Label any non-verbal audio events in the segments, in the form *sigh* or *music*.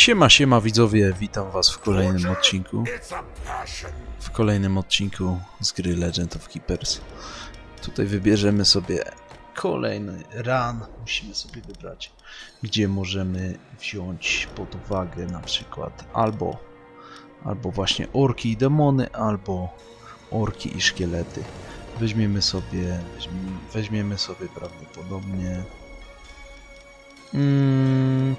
Siema, siema widzowie, witam was w kolejnym odcinku. W kolejnym odcinku z gry Legend of Keepers. Tutaj wybierzemy sobie kolejny run. Musimy sobie wybrać, gdzie możemy wziąć pod uwagę na przykład albo, albo właśnie orki i demony, albo orki i szkielety. Weźmiemy sobie, weźmiemy sobie prawdopodobnie mm,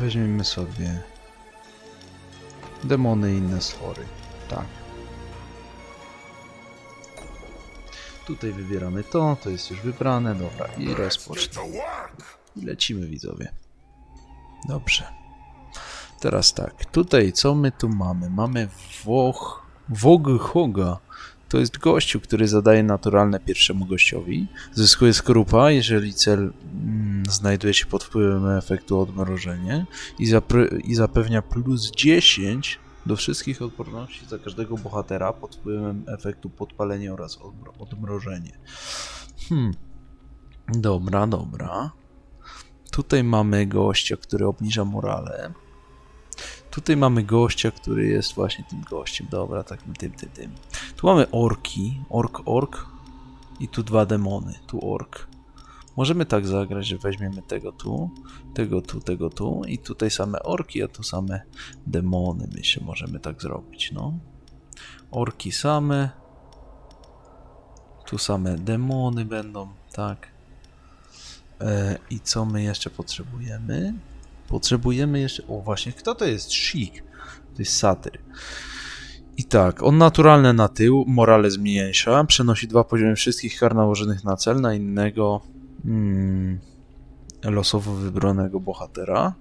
Weźmiemy sobie demony i inne stwory. Tak. Tutaj wybieramy to, to jest już wybrane, dobra, i rozpocznij. I lecimy widzowie. Dobrze. Teraz tak, tutaj co my tu mamy? Mamy Woch... Woghoga. To jest gościu, który zadaje naturalne pierwszemu gościowi. Zyskuje skorupa, jeżeli cel mm, znajduje się pod wpływem efektu odmrożenie i, i zapewnia plus 10 do wszystkich odporności za każdego bohatera pod wpływem efektu podpalenie oraz odmro- odmrożenie. Hmm. Dobra, dobra. Tutaj mamy gościa, który obniża morale. Tutaj mamy gościa, który jest właśnie tym gościem. Dobra, tak tym, tym, tym. Tu mamy orki. Ork, ork. I tu dwa demony. Tu ork. Możemy tak zagrać, że weźmiemy tego tu, tego tu, tego tu i tutaj same orki, a tu same demony. Myślę, możemy tak zrobić, no. Orki same. Tu same demony będą, tak. E, I co my jeszcze potrzebujemy? Potrzebujemy jeszcze. O, właśnie, kto to jest? Szik. To jest satyr. I tak, on naturalne na tył, morale zmniejsza, przenosi dwa poziomy wszystkich kar nałożonych na cel na innego mm, losowo wybranego bohatera.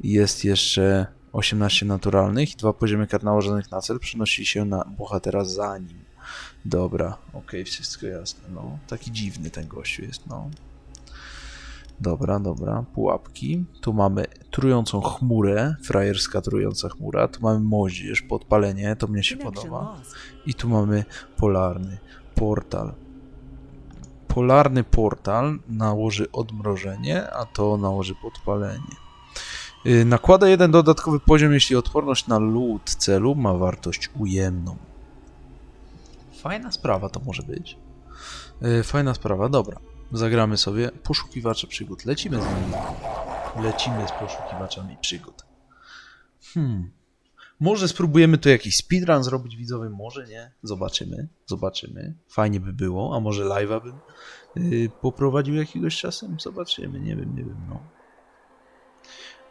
Jest jeszcze 18 naturalnych i dwa poziomy kar nałożonych na cel przenosi się na bohatera za nim. Dobra, okej, wszystko jasne. No, taki dziwny ten gościu jest, no. Dobra, dobra, pułapki. Tu mamy trującą chmurę, frajerska trująca chmura. Tu mamy moździerz, podpalenie, to mnie się podoba. I tu mamy polarny portal. Polarny portal nałoży odmrożenie, a to nałoży podpalenie. Yy, Nakłada jeden dodatkowy poziom, jeśli odporność na lód celu ma wartość ujemną. Fajna sprawa to może być. Yy, Fajna sprawa, dobra. Zagramy sobie poszukiwacze przygód. Lecimy z nimi. Lecimy z poszukiwaczami przygód. Hmm. Może spróbujemy tu jakiś speedrun zrobić widzowy, może nie. Zobaczymy, zobaczymy. Fajnie by było, a może live'a bym yy, poprowadził jakiegoś czasem? Zobaczymy, nie wiem, nie wiem, no.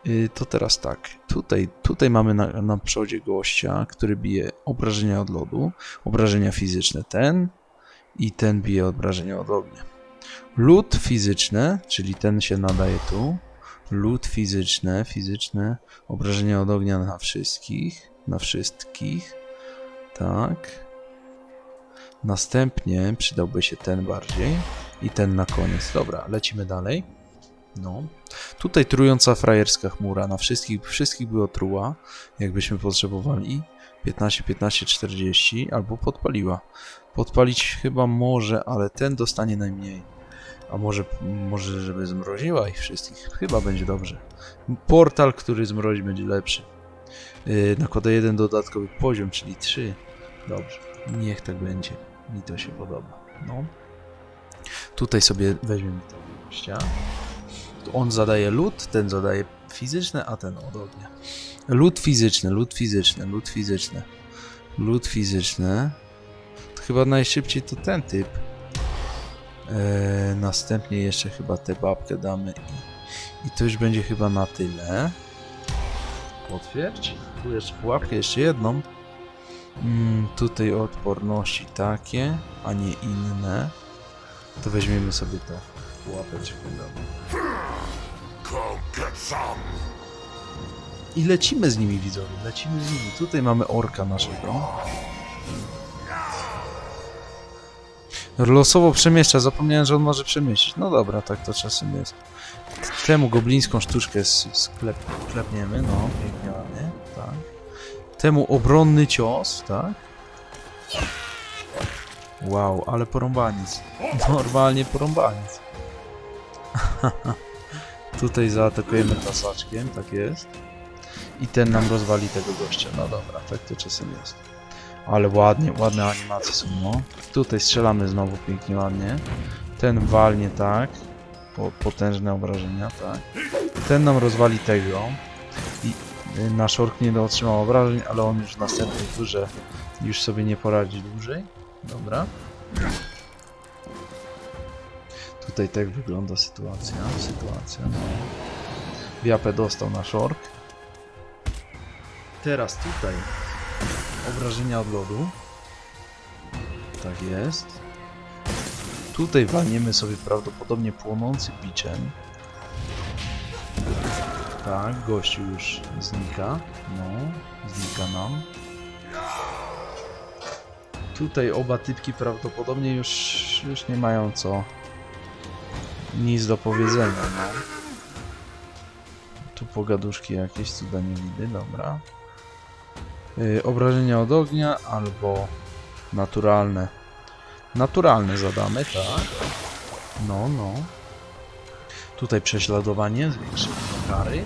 Yy, to teraz tak, tutaj, tutaj mamy na, na przodzie gościa, który bije obrażenia od lodu, obrażenia fizyczne ten i ten bije obrażenia od ognia. Lód fizyczne, czyli ten się nadaje tu. Lód fizyczne, fizyczne, obrażenia od ognia na wszystkich, na wszystkich. Tak. Następnie przydałby się ten bardziej i ten na koniec. Dobra, lecimy dalej. No. Tutaj trująca frajerska chmura na wszystkich, wszystkich by otruła, jakbyśmy potrzebowali. 15, 15, 40 albo podpaliła. Podpalić chyba może, ale ten dostanie najmniej. A może, może żeby zmroziła ich wszystkich? Chyba będzie dobrze. Portal, który zmrozi, będzie lepszy. Yy, nakłada jeden dodatkowy poziom, czyli 3. Dobrze, niech tak będzie. Mi to się podoba. No. Tutaj sobie weźmiemy tego gościa. On zadaje lód, ten zadaje fizyczne, a ten od ognia. Lód fizyczny, lód fizyczny, lód fizyczny. Lód fizyczny. Chyba najszybciej to ten typ. Eee, następnie jeszcze chyba tę babkę damy i, i to już będzie chyba na tyle. Potwierdź. Tu jeszcze pułapkę, jeszcze jedną. Mm, tutaj odporności takie, a nie inne. To weźmiemy sobie to pułapeczkę. I lecimy z nimi, widzowie, lecimy z nimi. Tutaj mamy orka naszego. Losowo przemieszcza, zapomniałem, że on może przemieścić. No dobra, tak to czasem jest. Temu goblińską sztuczkę sklepniemy, no, pięknie ładnie, tak. Temu obronny cios, tak. Wow, ale porąbaniec. *laughs* Normalnie porąbaniec. *laughs* Tutaj zaatakujemy tasaczkiem, tak jest. I ten nam rozwali tego gościa. No dobra, tak to czasem jest. Ale ładnie, ładne animacje są, no. Tutaj strzelamy znowu pięknie, ładnie. Ten walnie tak. Po, potężne obrażenia, tak. Ten nam rozwali tego. I y, nasz ork nie otrzymał obrażeń, ale on już w następnej turze już sobie nie poradzi dłużej. Dobra. Tutaj tak wygląda sytuacja. Sytuacja, no. Wiapę dostał nasz ork. Teraz tutaj obrażenia od lodu. Tak jest. Tutaj walniemy sobie prawdopodobnie płonący biczem. Tak, gościu już znika. No, znika nam. Tutaj oba typki prawdopodobnie już, już nie mają co nic do powiedzenia, no. Tu pogaduszki jakieś cuda nie widzę, dobra. Yy, obrażenia od ognia albo naturalne. Naturalne zadamy, tak. No, no. Tutaj prześladowanie, zwiększymy kary.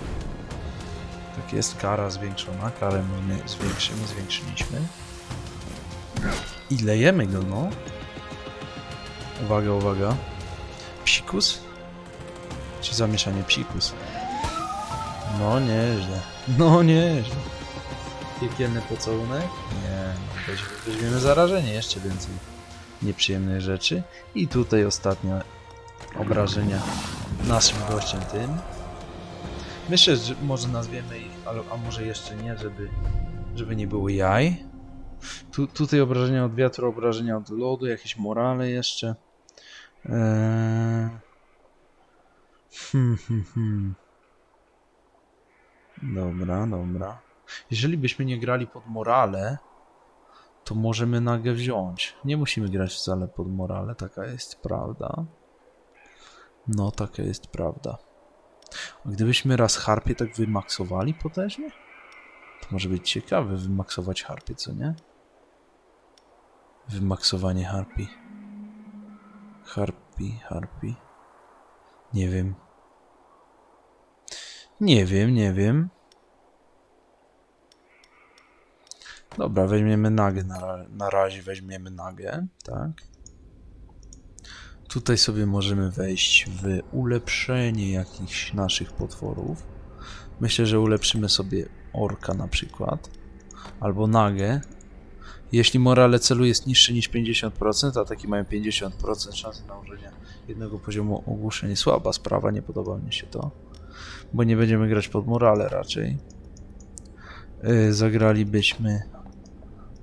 Tak jest, kara zwiększona, karę my zwiększymy, zwiększyliśmy. I lejemy go, no. Uwaga, uwaga. Psikus? Czy zamieszanie psikus? No nieźle. No nieźle. Piekielny pocałunek? Nie, weź- weźmiemy zarażenie, jeszcze więcej nieprzyjemnych rzeczy. I tutaj ostatnie obrażenia naszym gościem tym. Myślę, że może nazwiemy ich, a może jeszcze nie, żeby, żeby nie było jaj. Tu, tutaj obrażenia od wiatru, obrażenia od lodu, jakieś morale jeszcze. Eee... Hmm, hmm, hmm. Dobra, dobra. Jeżeli byśmy nie grali pod morale, to możemy nagę wziąć. Nie musimy grać wcale pod morale, taka jest prawda. No, taka jest prawda. A gdybyśmy raz harpie tak wymaksowali potężnie? To może być ciekawe wymaksować harpie, co nie? Wymaksowanie harpi. Harpi, harpi. Nie wiem. Nie wiem, nie wiem. Dobra, weźmiemy nagę na, na razie, weźmiemy nagę, tak. Tutaj sobie możemy wejść w ulepszenie jakichś naszych potworów. Myślę, że ulepszymy sobie orka na przykład, albo nagę. Jeśli morale celu jest niższy niż 50%, a taki mają 50% szansy nałożenia jednego poziomu ogłuszenia. Słaba sprawa, nie podoba mi się to, bo nie będziemy grać pod morale raczej. Yy, zagralibyśmy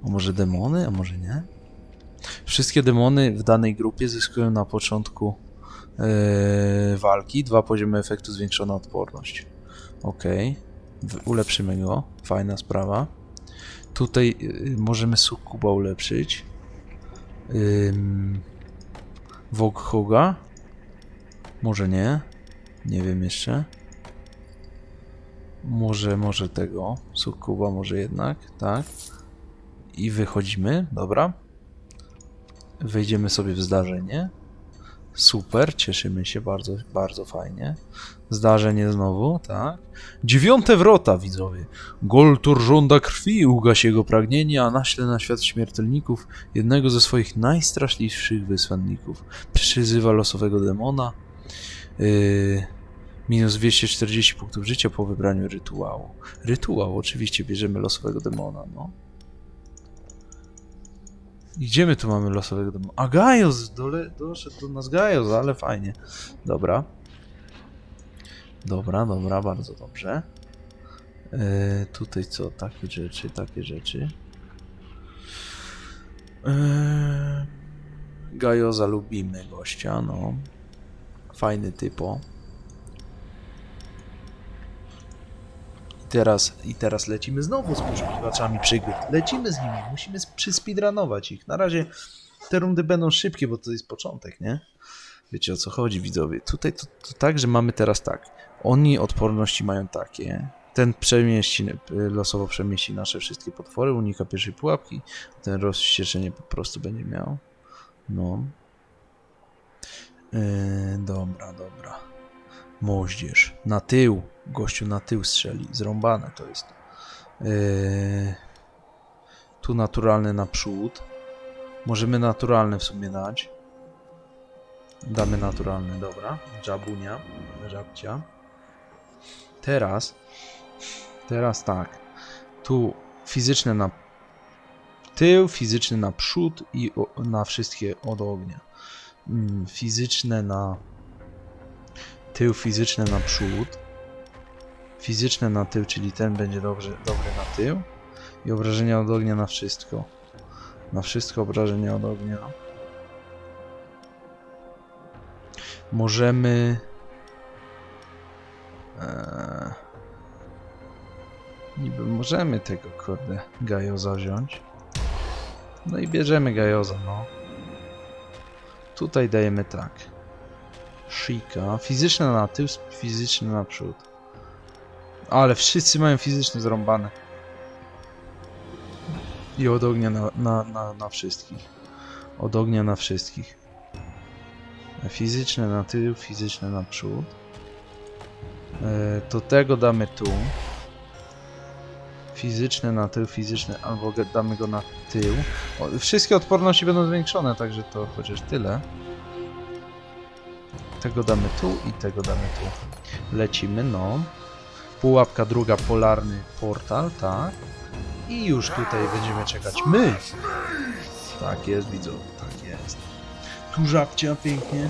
a może demony, a może nie? Wszystkie demony w danej grupie zyskują na początku yy, walki dwa poziomy efektu zwiększona odporność. Ok, ulepszymy go, fajna sprawa. Tutaj yy, możemy sukuba ulepszyć. Woghoga? Może nie. Nie wiem jeszcze. Może, może tego. Sukuba może jednak, tak. I wychodzimy, dobra. Wejdziemy sobie w zdarzenie. Super, cieszymy się bardzo, bardzo fajnie. Zdarzenie znowu, tak. Dziewiąte wrota, widzowie. Goltur żąda krwi, ugasi jego pragnienie, a naśle na świat śmiertelników jednego ze swoich najstraszliwszych wysłanników. Przyzywa losowego demona. Yy, minus 240 punktów życia po wybraniu rytuału. Rytuał, oczywiście, bierzemy losowego demona, no. Gdzie my tu mamy losowego demona? A Gaius! Dole, doszedł do nas Gaius, ale fajnie. Dobra. Dobra, dobra, bardzo dobrze. E, tutaj co? Takie rzeczy, takie rzeczy. E, Gajoza lubimy gościa, no. Fajny typo. Teraz, I teraz lecimy znowu z poszukiwaczami przygód. Lecimy z nimi, musimy sp- przyspeedrunować ich. Na razie te rundy będą szybkie, bo to jest początek, nie? Wiecie o co chodzi, widzowie. Tutaj to, to tak, że mamy teraz tak. Oni odporności mają takie. Ten przemieści, losowo przemieści nasze wszystkie potwory, unika pierwszej pułapki. Ten rozścieczenie po prostu będzie miał. No. Yy, dobra, dobra. Moździerz. Na tył. Gościu na tył strzeli. Zrąbane to jest. Yy, tu naturalny naprzód. Możemy naturalne w sumie dać. Damy naturalny, dobra. Żabunia. Żabcia. Teraz. Teraz tak. Tu fizyczne na tył, fizyczny na przód i na wszystkie od ognia. Mm, fizyczne na tył, fizyczne na przód. Fizyczne na tył, czyli ten będzie dobrze, dobry na tył. I obrażenia od ognia na wszystko. Na wszystko obrażenia od ognia. Możemy. Eee, niby możemy tego kurde Gajoza wziąć. No i bierzemy Gajoza, no. Tutaj dajemy tak. Shika. Fizyczne na tył, fizyczne na przód. Ale wszyscy mają fizyczne zrąbane. I od ognia na, na, na, na wszystkich. Od ognia na wszystkich. Fizyczne na tył, fizyczne na przód. E, to tego damy tu. Fizyczne na tył, fizyczne, albo damy go na tył. O, wszystkie odporności będą zwiększone, także to chociaż tyle. Tego damy tu i tego damy tu. Lecimy, no. Pułapka druga, polarny portal, tak. I już tutaj będziemy czekać my. Tak jest, widzowie, tak jest. Tu żabcia pięknie.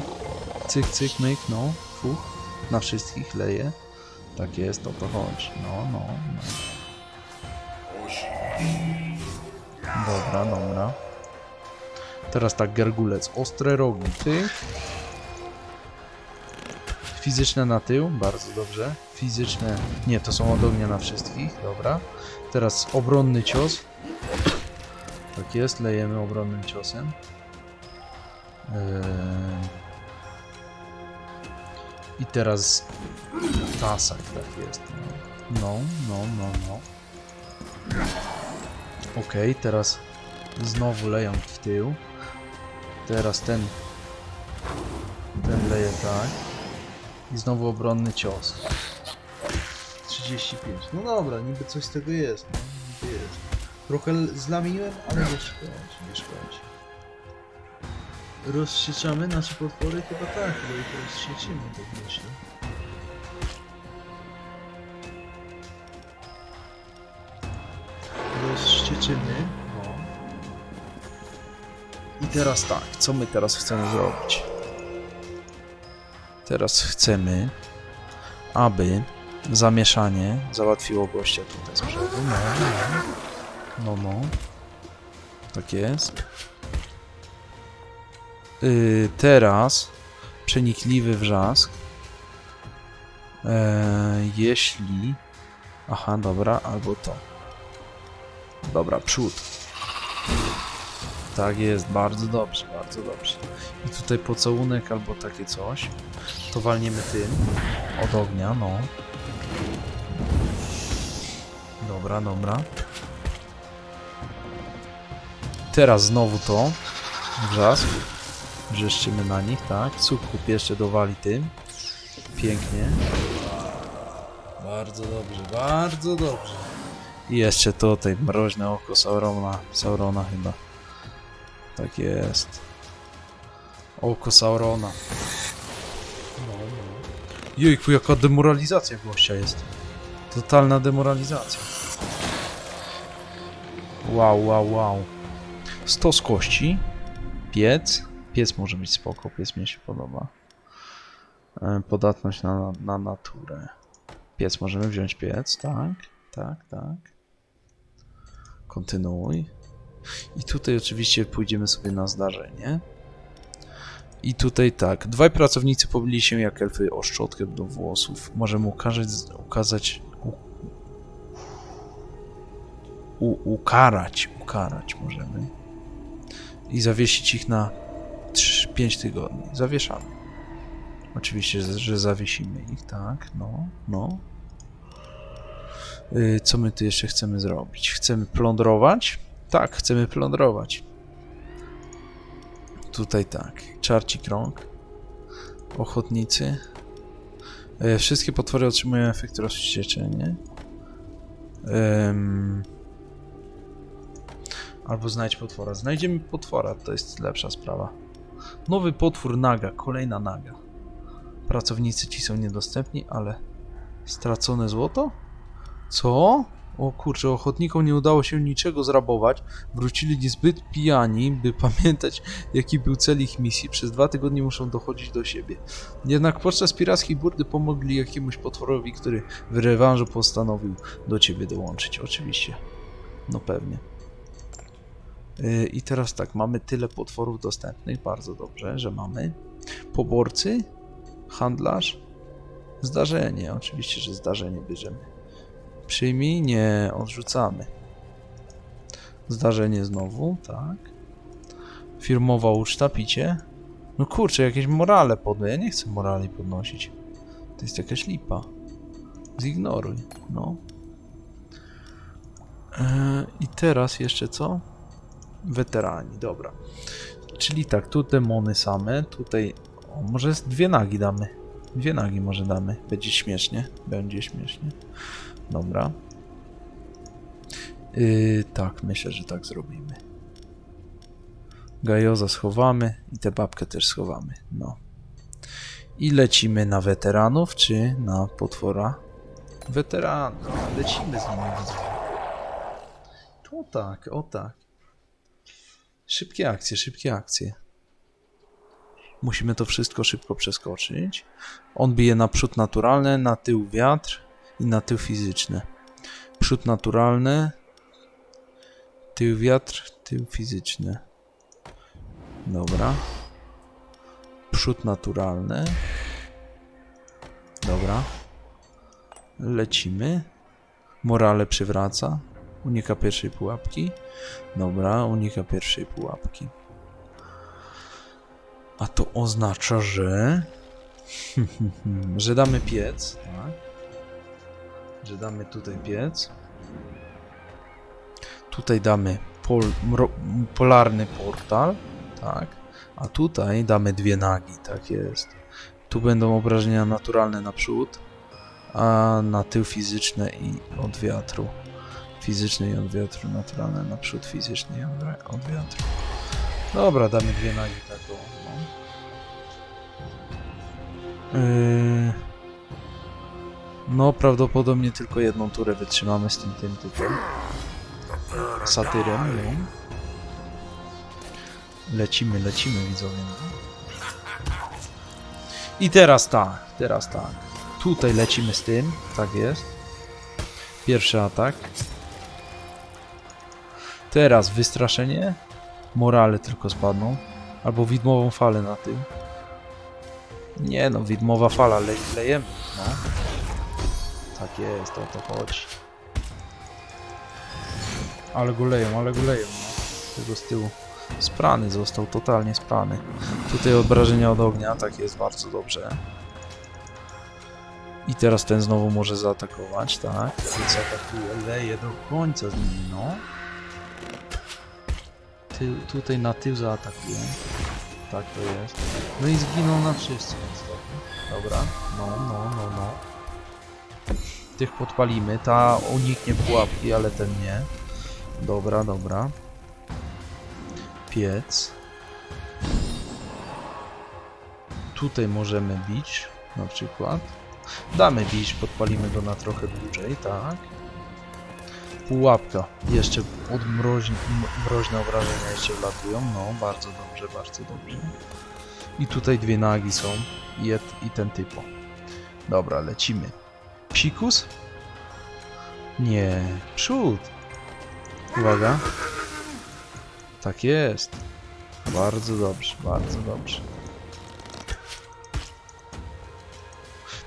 Cyk, cyk, myk, no. Fuch. Na wszystkich leje. Tak jest, o to chodzi. No, no, no. Dobra, dobra. Teraz tak, gergulec. Ostre rogi. Ty. Fizyczne na tył, bardzo dobrze. Fizyczne, nie, to są od na wszystkich, dobra. Teraz obronny cios. Tak jest, lejemy obronnym ciosem. Eee... I teraz tasak, tak jest. No, no, no, no. Okej, teraz znowu leją w tył. Teraz ten ten leje tak. I znowu obronny cios. 35. No dobra, niby coś z tego jest. No, niby jest. Trochę zlamiłem, ale nie szkodzi, nie szkodzi. Rozsieczamy nasze potwory? Chyba tak, chyba ich rozsiecimy, tak myślę. Rozścieczymy. No. I teraz tak, co my teraz chcemy zrobić? Teraz chcemy, aby zamieszanie załatwiło gościa tutaj z przodu. No, no, no, no. Tak jest. Yy, teraz przenikliwy wrzask. Eee, jeśli... Aha, dobra, albo to. Dobra, przód. Tak jest, bardzo dobrze, bardzo dobrze. I tutaj pocałunek albo takie coś. To walniemy tym od ognia, no. Dobra, dobra. Teraz znowu to. Wrzask. Wrzeszczymy na nich, tak. Sukkup jeszcze dowali tym. Pięknie. Bardzo dobrze, bardzo dobrze. I jeszcze tutaj mroźne oko Saurona, Saurona chyba. Tak jest. Oko Saurona. Jejku, jaka demoralizacja gościa jest. Totalna demoralizacja. Wow, wow, wow. 100 z kości. Piec. Piec może być spoko, piec mnie się podoba. E, Podatność na, na naturę. Piec możemy wziąć piec, tak, tak, tak. Kontynuuj. I tutaj oczywiście pójdziemy sobie na zdarzenie. I tutaj tak, dwaj pracownicy pobili się jak elfy o szczotkę do włosów. Możemy ukazać, u, ukarać, ukarać możemy. I zawiesić ich na 5 tygodni. Zawieszamy. Oczywiście, że że zawiesimy ich, tak, no, no. Y, Co my tu jeszcze chcemy zrobić? Chcemy plądrować? Tak, chcemy plądrować. Tutaj tak, czarci krąg, ochotnicy. E, wszystkie potwory otrzymują efekt rozwścieczenia. Em, albo znajdź potwora. Znajdziemy potwora, to jest lepsza sprawa. Nowy potwór naga, kolejna naga. Pracownicy ci są niedostępni, ale stracone złoto? Co? O kurczę, ochotnikom nie udało się niczego zrabować. Wrócili niezbyt pijani, by *laughs* pamiętać, jaki był cel ich misji. Przez dwa tygodnie muszą dochodzić do siebie. Jednak podczas pirackiej burdy pomogli jakiemuś potworowi, który w rewanżu postanowił do ciebie dołączyć. Oczywiście. No pewnie. Yy, I teraz tak, mamy tyle potworów dostępnych. Bardzo dobrze, że mamy. Poborcy, handlarz, zdarzenie. Oczywiście, że zdarzenie bierzemy. Przyjmij? Nie, odrzucamy. Zdarzenie znowu, tak. Firmowa uczta, picie. No kurczę, jakieś morale podnoś. Ja nie chcę morali podnosić. To jest jakaś lipa. Zignoruj, no. Eee, I teraz jeszcze co? Weterani, dobra. Czyli tak, tu demony same, tutaj... O, może dwie nagi damy. Dwie nagi może damy. Będzie śmiesznie. Będzie śmiesznie. Dobra. Yy, tak, myślę, że tak zrobimy. Gajoza schowamy i tę babkę też schowamy. No. I lecimy na weteranów, czy na potwora? Weteranów. Lecimy z nimi. O tak, o tak. Szybkie akcje, szybkie akcje. Musimy to wszystko szybko przeskoczyć. On bije na przód naturalny, na tył wiatr i na tył fizyczny. Przód naturalny, tył wiatr, tył fizyczny. Dobra. Przód naturalny. Dobra. Lecimy. Morale przywraca. Unika pierwszej pułapki. Dobra, unika pierwszej pułapki. A to oznacza, że... *laughs* że damy piec, tak? Że damy tutaj piec. Tutaj damy pol, mro, polarny portal, tak? A tutaj damy dwie nagi, tak jest. Tu będą obrażenia naturalne naprzód, a na tył fizyczne i od wiatru. Fizyczny i od wiatru, naturalne naprzód, fizyczny i od, wiatru. Dobra, damy dwie nagi taką. Yy... No, prawdopodobnie tylko jedną turę wytrzymamy z tym tym typem. Satyrem, no. Lecimy, lecimy widzowie. I teraz tak, teraz tak. Tutaj lecimy z tym, tak jest. Pierwszy atak. Teraz wystraszenie. Morale tylko spadną. Albo widmową falę na tył. Nie no, widmowa fala, le lejemy, no. Tak jest, o to chodzi. Ale go leją, ale go leją. Tego z tyłu. Sprany został, totalnie sprany. Tutaj obrażenia od ognia, tak jest, bardzo dobrze. I teraz ten znowu może zaatakować, tak? Ten zaatakuje, leje do końca z nimi, no. Tył, tutaj na tył zaatakuje. Tak to jest. No i zginą na niestety. Dobra, no, no, no, no. Tych podpalimy. Ta uniknie pułapki, ale ten nie. Dobra, dobra. Piec. Tutaj możemy bić, na przykład. Damy bić, podpalimy go na trochę dłużej, tak. Pułapka. Jeszcze odmroźne mroźne obrażenia jeszcze wlatują. No, bardzo dobrze, bardzo dobrze. I tutaj dwie nagi są. I, et, i ten typo. Dobra, lecimy. Psikus? Nie, przód. Uwaga. Tak jest. Bardzo dobrze, bardzo dobrze.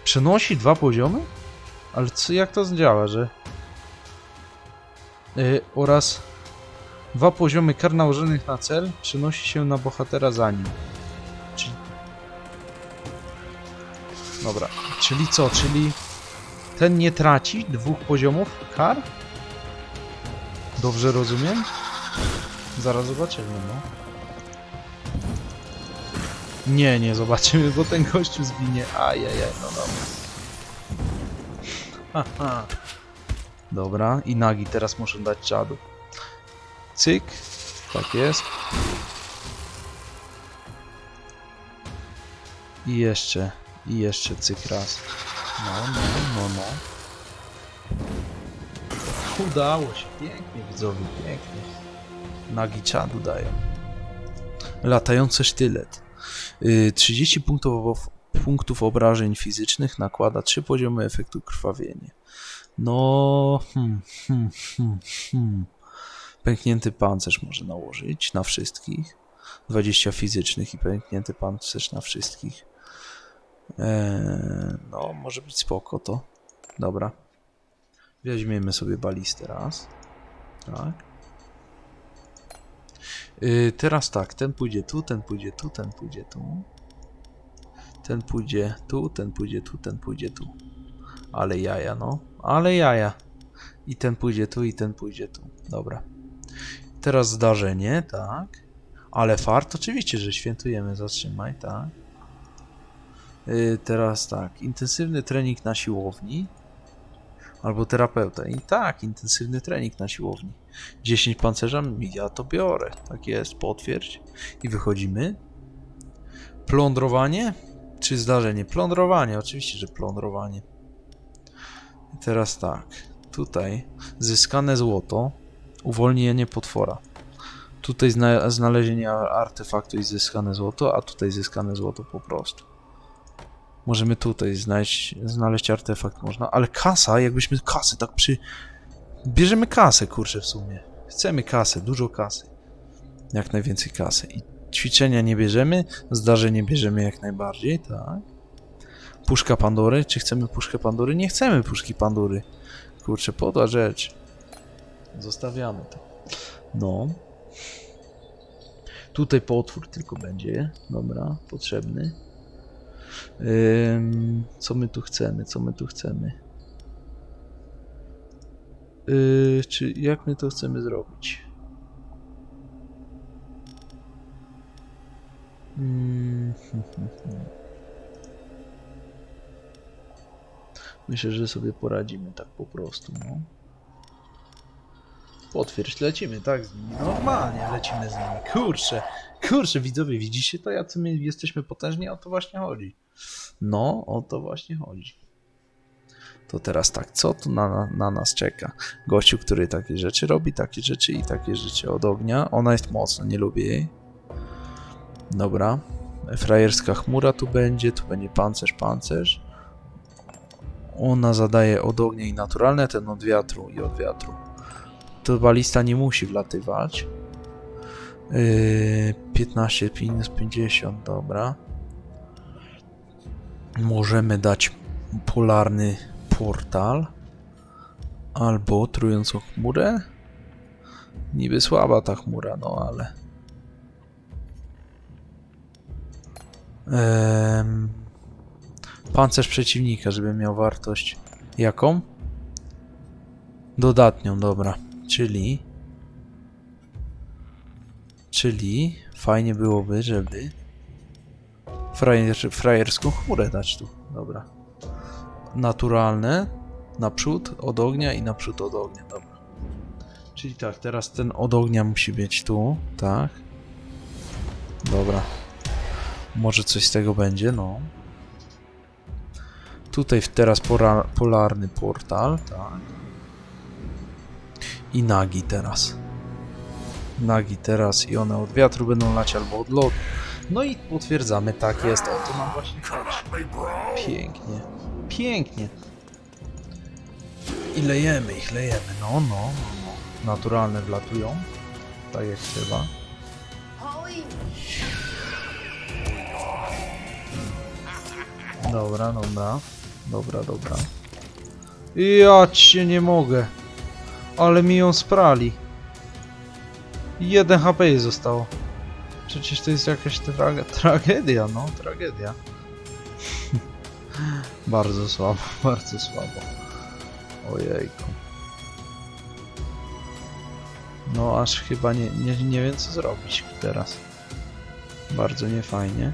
Przenosi dwa poziomy? Ale co, jak to działa, że... Yy, oraz dwa poziomy kar nałożonych na cel przenosi się na bohatera za nim. Czyli... Dobra, czyli co? Czyli ten nie traci dwóch poziomów kar? Dobrze rozumiem? Zaraz zobaczymy, no. Nie, nie zobaczymy, bo ten gościu zginie. Ajajaj, no dobra. Haha. Dobra, i nagi teraz muszę dać czadu. Cyk. Tak jest. I jeszcze, i jeszcze cyk raz. No, no, no, no. Udało się. Pięknie, widzowie, pięknie. Nagi czadu dają. Latający sztylet. Y, 30 punktów, punktów obrażeń fizycznych nakłada 3 poziomy efektu krwawienia. No. Hmm, hmm, hmm, hmm. Pęknięty pancerz może nałożyć na wszystkich. 20 fizycznych i pęknięty pancerz na wszystkich. Eee, no, może być spoko to. Dobra. Weźmiemy sobie balistę raz. Tak. Yy, teraz tak, ten pójdzie tu, ten pójdzie tu, ten pójdzie tu. Ten pójdzie tu, ten pójdzie tu, ten pójdzie tu. Ale jaja, no. Ale jaja. I ten pójdzie tu, i ten pójdzie tu. Dobra. Teraz zdarzenie, tak. Ale fart, oczywiście, że świętujemy, zatrzymaj, tak. Yy, teraz tak, intensywny trening na siłowni. Albo terapeuta. I tak, intensywny trening na siłowni. 10 pancerza, ja to biorę. Tak jest, potwierdź. I wychodzimy. Plądrowanie? Czy zdarzenie? Plądrowanie, oczywiście, że plądrowanie. I teraz tak. Tutaj zyskane złoto, uwolnienie potwora. Tutaj zna znalezienie artefaktu i zyskane złoto, a tutaj zyskane złoto po prostu. Możemy tutaj znaleźć, znaleźć artefakt, można, ale kasa, jakbyśmy kasę tak przy... Bierzemy kasę, kurczę, w sumie. Chcemy kasę, dużo kasy. Jak najwięcej kasy. I ćwiczenia nie bierzemy, zdarzenie bierzemy jak najbardziej, tak. Puszka Pandory, czy chcemy puszkę Pandory? Nie chcemy puszki Pandory. Kurczę, podła rzecz. Zostawiamy to. No. Tutaj potwór tylko będzie, dobra, potrzebny. Co my tu chcemy? Co my tu chcemy? Yy, czy jak my to chcemy zrobić? *laughs* Myślę, że sobie poradzimy tak po prostu, no. Potwierdź, lecimy, tak, z nimi. Normalnie lecimy z nimi. Kurczę, kurczę, widzowie, widzicie to, jacy my jesteśmy potężni? O to właśnie chodzi. No, o to właśnie chodzi. To teraz tak, co tu na, na, na nas czeka? Gościu, który takie rzeczy robi, takie rzeczy i takie rzeczy od ognia. Ona jest mocna, nie lubię jej. Dobra. Frajerska chmura tu będzie, tu będzie pancerz, pancerz. Ona zadaje od ognia i naturalne, ten od wiatru i od wiatru. To balista nie musi wlatywać. Yy, 15 minus 50, dobra. Możemy dać polarny portal albo trującą chmurę. Niby słaba ta chmura, no ale. Em, pancerz przeciwnika, żeby miał wartość. Jaką? Dodatnią, dobra. Czyli. Czyli fajnie byłoby, żeby frajer, frajerską chmurę dać tu. Dobra. Naturalne naprzód od ognia i naprzód od ognia. Dobra. Czyli tak, teraz ten od ognia musi być tu, tak. Dobra. Może coś z tego będzie, no. Tutaj teraz polarny portal, tak. I nagi teraz. Nagi teraz i one od wiatru będą lać albo od lodu. No i potwierdzamy, tak jest, o to nam właśnie chodzi. Pięknie, pięknie. I lejemy ich, lejemy, no, no, no, no. Naturalne wlatują, tak jak trzeba. Dobra, dobra, dobra, dobra. Ja cię nie mogę. Ale mi ją sprali. Jeden HP zostało. Przecież to jest jakaś trage tragedia, no, tragedia. *laughs* bardzo słabo, *laughs* bardzo słabo. Ojejku. No, aż chyba nie, nie, nie wiem co zrobić teraz. Bardzo niefajnie.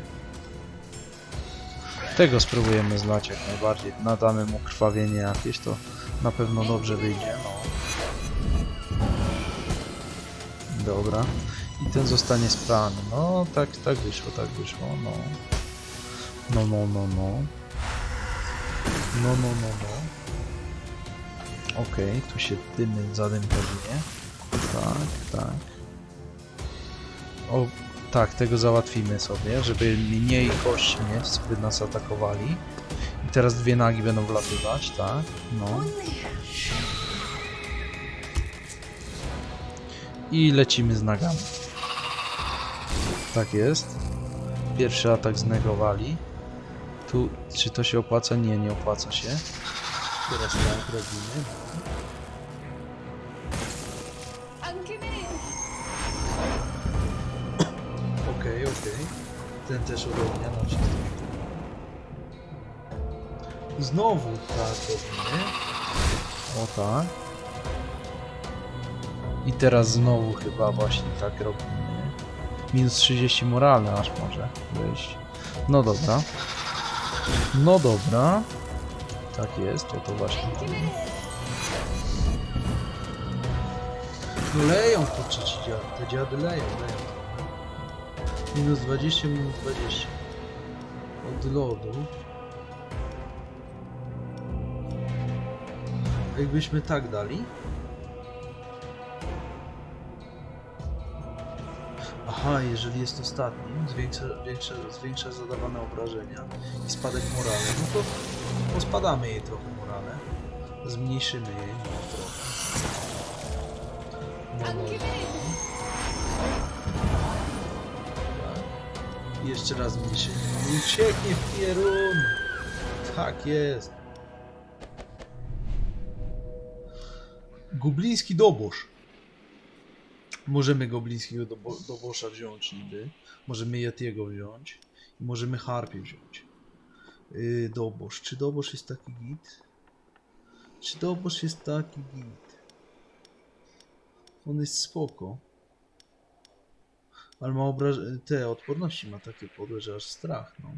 Tego spróbujemy zlać jak najbardziej. Nadamy mu krwawienie jakieś, to na pewno dobrze wyjdzie. No. Dobra. I ten zostanie sprany. No, tak, tak wyszło, tak wyszło, no. No, no, no, no. No, no, no, no. Okej, tu się dymy zadym pewnie. Tak, tak. O, tak, tego załatwimy sobie, żeby mniej co by nas atakowali. I teraz dwie nagi będą wlatywać, tak? No. I lecimy z nagami. Tak jest. Pierwszy atak znegowali. Tu, czy to się opłaca? Nie, nie opłaca się. Teraz tak robimy. Anche me! Okej, okej. Ten też urobnia nam się Znowu tak robimy. O tak. I teraz znowu chyba właśnie tak robimy. Minus 30 morale aż może wyjść. No dobra. No dobra. Tak jest, to to właśnie. No leją kurczę ci dziady, te dziady leją, leją. Minus 20, minus 20. Od lodu. Jakbyśmy tak dali. Aha, jeżeli jest ostatnim, zwiększa, większe, zwiększa zadawane obrażenia i spadek morale, no to pospadamy jej trochę morale. Zmniejszymy jej trochę. Tak. Jeszcze raz mniejszy. Ucieknie w pierun! Tak jest. Gobliński dobosz. Możemy goblińskiego dobo dobosza wziąć niby. Możemy Yetiego wziąć. I możemy Harpie wziąć. Yy, dobosz. Czy dobosz jest taki git? Czy dobosz jest taki git? On jest spoko. Ale ma obraż... te odporności ma takie podłe, że aż strach, no.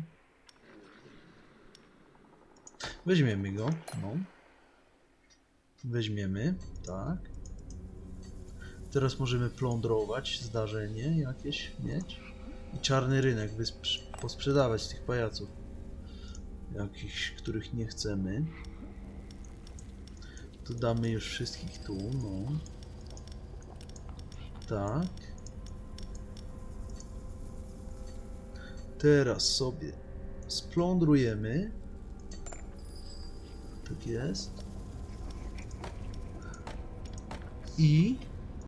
Weźmiemy go, no. Weźmiemy, tak. Teraz możemy plądrować zdarzenie jakieś mieć. I czarny rynek posprzedawać tych pajaców. Jakichś, których nie chcemy. To damy już wszystkich tu, no. Tak. Teraz sobie splądrujemy. Tak jest. I